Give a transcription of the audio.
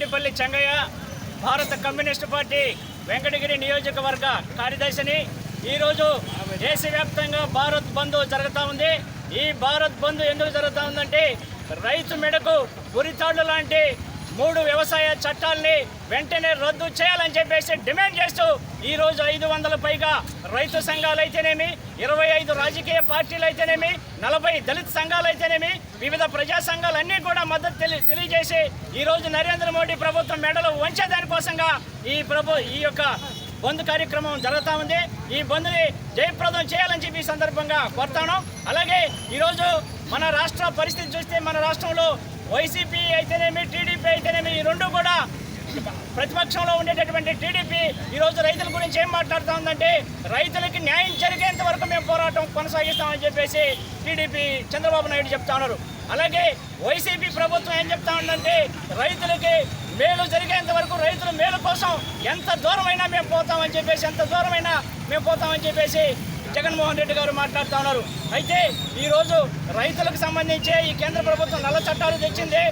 దొడ్డిపల్లి చెంగయ్య భారత communist party Venkatagiri నియోజకవర్గ కార్యదర్శిని. ఈరోజు దేశవ్యాప్తంగా భారత్ బంద్ జరుగుతూ ఉంది. ఈ భారత్ బంద్ ఎందుకు జరుగుతూ ఉందంటే రైతు మెడకు గురితాళ్ళు లాంటి మూడు వ్యవసాయ చట్టాల్ని వెంటనే రద్దు చేయాలని చెప్పేసి డిమాండ్ చేస్తూ ఈ రోజు ఐదు వందల పైగా రైతు సంఘాలు అయితేనేమి ఇరవై ఐదు రాజకీయ పార్టీలు అయితేనేమి నలభై దళిత సంఘాలు అయితేనేమి వివిధ ప్రజా సంఘాలన్నీ కూడా మద్దతు తెలి తెలియజేసి ఈరోజు నరేంద్ర మోడీ ప్రభుత్వం మెడలు వంచేదానికోసంగా ఈ ప్రభు ఈ యొక్క బంద్ కార్యక్రమం జరుగుతూ ఉంది. ఈ బంద్ని జయప్రదం చేయాలని చెప్పి ఈ సందర్భంగా కోరుతాను. అలాగే ఈరోజు మన రాష్ట్ర పరిస్థితి చూస్తే మన రాష్ట్రంలో వైసీపీ అయితేనేమి ప్రతిపక్షంలో ఉండేటటువంటి టీడీపీ ఈరోజు రైతుల గురించి ఏం మాట్లాడుతూ ఉందంటే రైతులకి న్యాయం జరిగేంత వరకు మేము పోరాటం కొనసాగిస్తామని చెప్పేసి టీడీపీ చంద్రబాబు నాయుడు చెప్తా ఉన్నారు. అలాగే వైసీపీ ప్రభుత్వం ఏం చెప్తా ఉందంటే రైతులకి మేలు జరిగేంత వరకు రైతుల మేలు కోసం ఎంత దూరమైనా మేము పోతామని చెప్పేసి ఎంత దూరమైనా మేము పోతామని చెప్పేసి జగన్మోహన్ రెడ్డి గారు మాట్లాడుతూ ఉన్నారు. అయితే ఈరోజు రైతులకు సంబంధించి ఈ కేంద్ర ప్రభుత్వం నల్ల చట్టాలు తెచ్చింది.